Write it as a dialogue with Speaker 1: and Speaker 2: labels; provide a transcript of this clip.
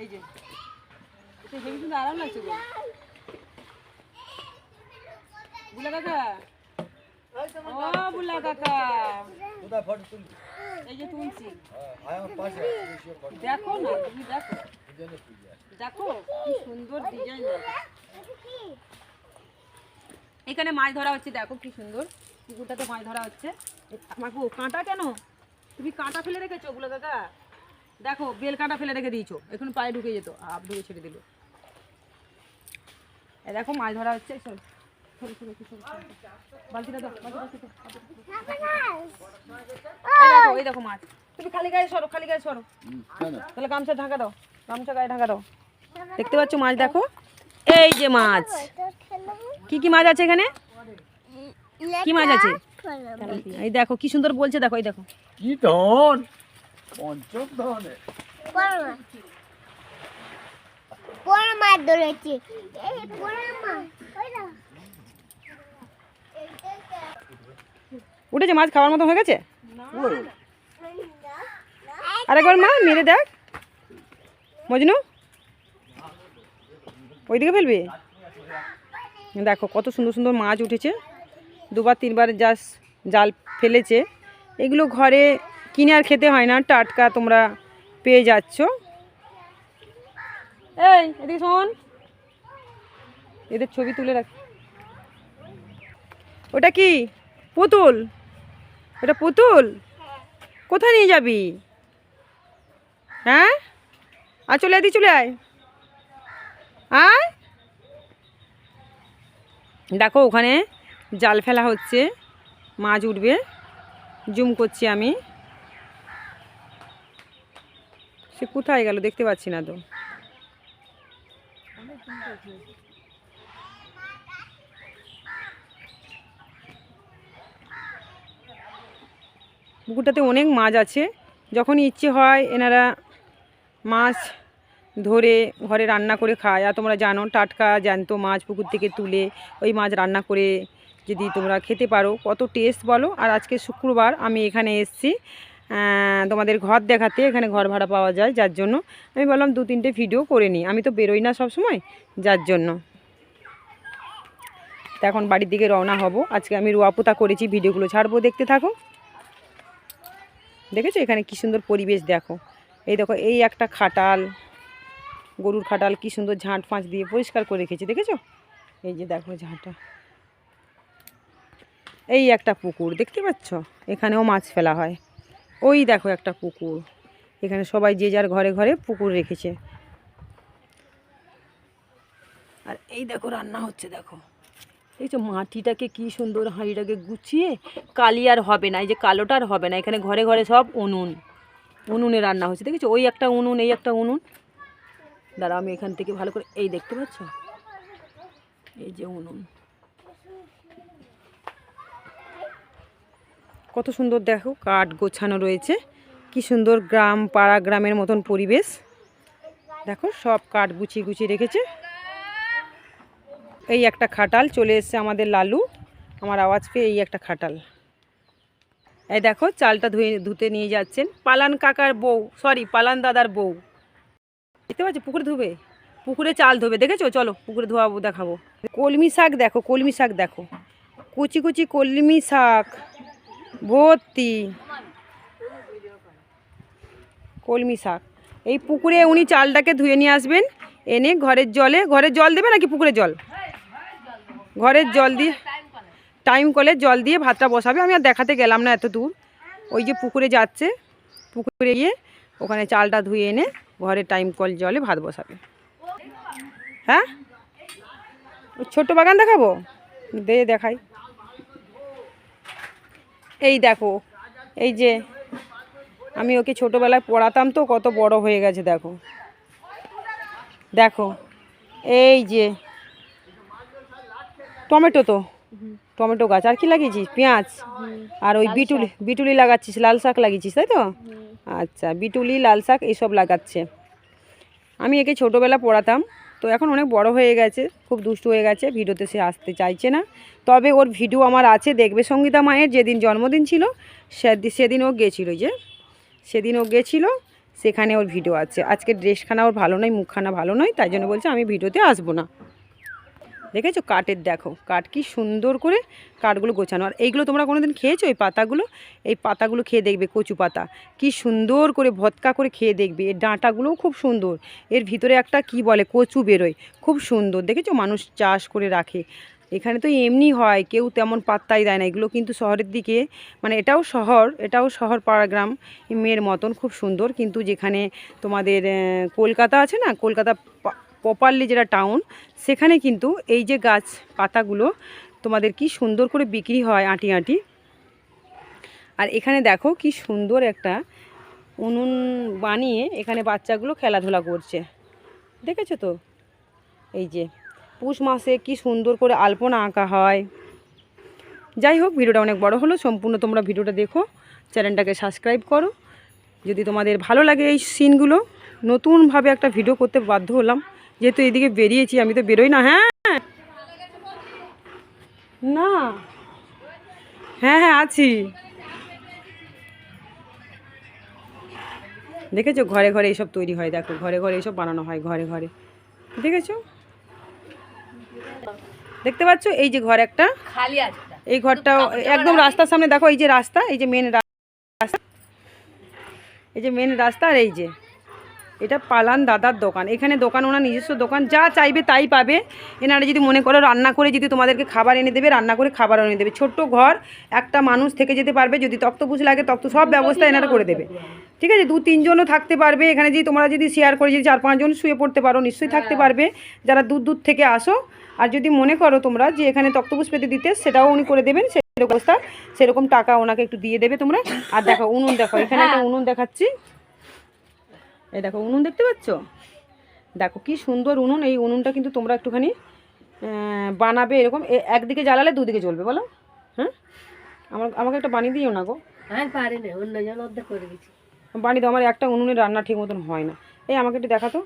Speaker 1: এই যে এটা হেবি সুন্দর আরাম লাগছে বুলা কাকা ও বুলা কাকা এই যে তুলছি দেখো না তুমি দেখো দেখো কি সুন্দর ডিজাইন এখানে মাছ ধরা হচ্ছে দেখো কি সুন্দর। পুকুরটাতে মাছ ধরা হচ্ছে। আমাকে কাঁটা কেন? তুমি কাঁটা ফেলে রেখেছো ওগুলো কাকা দেখো বেল কাঁটা ফেলে রেখে দিয়েছ। এখন পায়ে ঢুকে যেত আপ ঢুকে ছেড়ে দিল। এ দেখো মাছ ধরা হচ্ছে দাও এই দেখো মাছ। তুমি খালি গায়ে সরো খালি গায়ে সরো। তাহলে গামছা ঢাকা দাও গামছা গায়ে ঢাকা দাও। দেখতে পাচ্ছ মাছ দেখো? এই যে মাছ। কি কি মাছ আছে এখানে? কি মাছ আছে? এই দেখো কি সুন্দর বলছে দেখো এই দেখো।
Speaker 2: কি ধন? পঞ্চম ধনে।
Speaker 3: বড় মাছ ধরেছি এই বড় মাছ
Speaker 1: উঠেছে মাছ খাওয়ার মতো হয়ে গেছে? আরেকবার মা মেরে দেখ। মজনু? ওইদিকে ফেলবে? দেখো, কত সুন্দর সুন্দর মাছ উঠেছে। দুবার, তিনবার যা জাল ফেলেছে। এগুলো ঘরে কিনে আর খেতে হয় না। টাটকা তোমরা পেয়ে যাচ্ছ। এই, এদিকে শোন। এদের ছবি তুলে রাখ। ওটা কি? পুতুল? ওটা পুতুল? কোথায় নিয়ে যাবি? হ্যাঁ? আর চলে আয় চলে আয়। আয় দেখো, ওখানে জাল ফেলা হচ্ছে। মাছ উঠবে। জুম করছি আমি। সে কোথায় গেল দেখতে পাচ্ছি না তো। পুকুরটাতে অনেক মাছ আছে। যখন ইচ্ছে হয়, এনারা মাছ ধরে ঘরে রান্না করে খায়। আর তোমরা জানো, টাটকা জ্যান্ত মাছ পুকুর থেকে তুলে ওই মাছ রান্না করে যদি তোমরা খেতে পারো। কত টেস্ট বলো? আর আজকে শুক্রবার আমি এখানে এসেছি তোমাদের ঘর দেখাতে। এখানে ঘর ভাড়া পাওয়া যায়, যার জন্য আমি বললাম দু তিনটে ভিডিও করে নিই। আমি তো বেরোই না সবসময়, যার জন্য। তো এখন বাড়ির দিকে রওনা হব। আজকে আমি রোয়াপোতা করেছি, ভিডিওগুলো ছাড়বো, দেখতে থাকো। দেখেছ এখানে কি সুন্দর পরিবেশ দেখো। এই দেখো, এই একটা খাটাল গরুর খাটাল কি সুন্দর ঝাঁট ফাঁচ দিয়ে পরিষ্কার করে রেখেছি, দেখেছ? এই যে দেখো ঝাঁটা। এই একটা পুকুর, দেখতে পাচ্ছ? এখানেও মাছ ফেলা হয়। ওই দেখো একটা পুকুর। এখানে সবাই যে যার ঘরে ঘরে পুকুর রেখেছে। আর এই দেখো, রান্না হচ্ছে, দেখো। এই মাটিটাকে কি সুন্দর হাঁড়িটাকে গুছিয়ে, কালি আর হবে না, এই যে কালোটা আর হবে না, এখানে ঘরে ঘরে সব উনুন। উনুনে রান্না হচ্ছে, দেখেছ? ওই একটা উনুন, এই একটা উনুন। দাঁড়া আমি এখান থেকে ভালো করে এই দেখতে পাচ্ছ? এই যে উনুন। কত সুন্দর দেখো, কাঠ গোছানো রয়েছে। কি সুন্দর গ্রাম, পাড়া, গ্রামের মতন পরিবেশ। দেখো, সব কাঠ গুছিয়ে গুছিয়ে রেখেছে। এই একটা খাটাল, চলে এসছে আমাদের লালু। আমার আওয়াজ পেয়ে এই একটা খাটাল। এই দেখো, চালটা ধুয়ে ধুতে নিয়ে যাচ্ছেন। পালান কাকার বউ সরি পালান দাদার বউ। দেখতে পাচ্ছ? পুকুরে ধুবে। পুকুরে চাল ধোবে। দেখেছ? চলো, পুকুরে ধোয়াবো, দেখাবো। কলমি শাক দেখো, কলমি শাক দেখো। কুচি কুচি কলমি শাক। ভর্তি। কলমি শাক। এই পুকুরে উনি চালটাকে ধুয়ে নিয়ে আসবেন, এনে ঘরের জলে, ঘরের জল দেবে নাকি পুকুরে জল? ঘরের জল দিয়ে, টাইম কলে জল দিয়ে ভাতটা বসাবে। আমি আর দেখাতে গেলাম না এত দূর। ওই যে পুকুরে যাচ্ছে, পুকুরে গিয়ে ওখানে চালটা ধুয়ে এনে ঘরে টাইম কল জলে ভাত বসাবে। হ্যাঁ? ছোট্ট বাগান দেখাবো? দে দেখাই। এই দেখো, এই যে আমি ওকে ছোটোবেলায় পড়াতাম তো, কত বড় হয়ে গেছে, দেখো। দেখো, এই যে টমেটো তো। টমেটো গাছ। আর কি লাগিয়েছিস? পেঁয়াজ। আর ওই বিটুলি বিটুলি লাগাচ্ছিস লাল শাক লাগিয়েছিস তাই তো? আচ্ছা বিটুলি লাল শাক এইসব লাগাচ্ছে। আমি একে ছোটোবেলা পড়াতাম তো এখন অনেক বড় হয়ে গেছে খুব দুষ্ট হয়ে গেছে ভিডিওতে সে আসতে চাইছে না। তবে ওর ভিডিও আমার আছে দেখবে সঙ্গীতা মায়ের যেদিন জন্মদিন ছিল সেদিন সেদিন ও গেছিল যে সেদিন ও গেছিল সেখানে ওর ভিডিও আছে। আজকে ড্রেসখানা ওর ভালো নয় মুখখানা ভালো নয় তাই জন্য বলছে আমি ভিডিওতে আসব না। দেখেছ? কাঠের দেখো। কাঠ কি সুন্দর করে কাঠগুলো গোছানো। আর এইগুলো তোমরা কোনো দিন খেয়েছো? এই পাতাগুলো? এই পাতাগুলো খেয়ে দেখবে, কচু পাতা। কি সুন্দর করে ভৎকা করে খেয়ে দেখবে। এর ডাঁটাগুলোও খুব সুন্দর। এর ভিতরে একটা কি বলে? কচু বেরোয়। খুব সুন্দর। দেখেছ? মানুষ চাষ করে রাখে। এখানে তো এমনি হয়। কেউ তেমন পাত্তাই দেয় না। এগুলো কিন্তু শহরের দিকে মানে এটাও শহর এটাও শহর পাড়া গ্রাম মেয়ের মতন খুব সুন্দর। কিন্তু যেখানে তোমাদের কলকাতা আছে না? কলকাতা প্রপারলি যেটা টাউন সেখানে কিন্তু এই যে গাছ পাতাগুলো তোমাদের কি সুন্দর করে বিক্রি হয় আঁটি আঁটি। আর এখানে দেখো কি সুন্দর একটা উনুন বানিয়ে এখানে বাচ্চাগুলো খেলাধুলা করছে। দেখেছ তো? এই যে পুষ মাসে কি সুন্দর করে আলপনা আঁকা হয়। যাই হোক, ভিডিওটা অনেক বড় হলো, সম্পূর্ণ তোমরা ভিডিওটা দেখো, চ্যানেলটাকে সাবস্ক্রাইব করো। যদি তোমাদের ভালো লাগে এই সিনগুলো নতুনভাবে একটা ভিডিও করতে বাধ্য হলাম। যেহেতু এদিকে বেরিয়েছি আমি তো বেরোই না হ্যাঁ? না। হ্যাঁ হ্যাঁ আছি। দেখেছ? ঘরে ঘরে এইসব তৈরি হয় দেখো। ঘরে ঘরে এইসব বানানো হয় ঘরে ঘরে। দেখেছ? দেখতে পাচ্ছ? এই যে ঘর একটা।
Speaker 4: খালি আছে
Speaker 1: এই ঘরটা একদম রাস্তার সামনে দেখো এই যে রাস্তা এই যে মেন রাস্তা। এই যে মেন রাস্তা আর এই যে। এটা পালান দাদার দোকান। এখানে দোকান ওনার নিজস্ব দোকান যা চাইবে তাই পাবে। এনারা যদি মনে করো রান্না করে যদি তোমাদেরকে খাবার এনে দেবে রান্না করে খাবার এনে দেবে। ছোট্ট ঘর একটা মানুষ থেকে যেতে পারবে যদি তক্তপুষ লাগে তক্ত সব ব্যবস্থা এনারা করে দেবে। ঠিক আছে দু তিনজনও থাকতে পারবে। এখানে যদি তোমরা যদি শেয়ার করে যদি চার পাঁচজন শুয়ে পড়তে পারো নিশ্চয়ই থাকতে পারবে। যারা দূর দূর থেকে আসো আর যদি মনে করো তোমরা যে এখানে তক্তপুষ পেতে দিতে সেটাও উনি করে দেবেন। সেরকম অবস্থা সেরকম টাকা ওনাকে একটু দিয়ে দেবে তোমরা। আর দেখো উনুন দেখো এখানে একটা উনুন দেখাচ্ছি। এই দেখো উনুন দেখতে পাচ্ছ? দেখো কি সুন্দর উনুন। এই উনুনটা কিন্তু তোমরা একটুখানি বানাবে এরকম। একদিকে জ্বালালে দুদিকে জ্বলবে বলো। হ্যাঁ? আমার আমাকে একটা বানিয়ে দিও না গো।
Speaker 4: আমি পারি না অন্যজন অর্ধেক করে দিচ্ছি।
Speaker 1: বানিয়ে দাও আমার একটা উনুনে রান্না ঠিক মতন হয় না। এই আমাকে একটু দেখাতো।